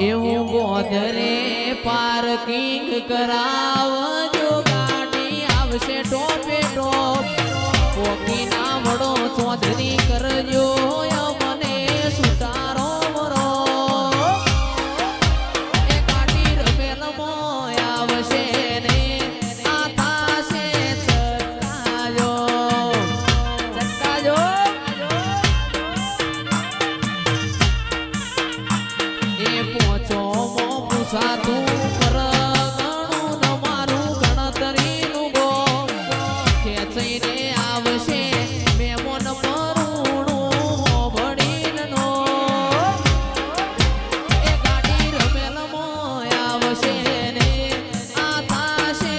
એવું ગોધરે પાર્કિંગ કરાવજો સાધુ પરગણું મારું ગણતરીનું ગો ખેંચીને આવશે મેમોન મરુણું ભણીનો એ ગાડી રમેલમાં આવશે ને આ થાશે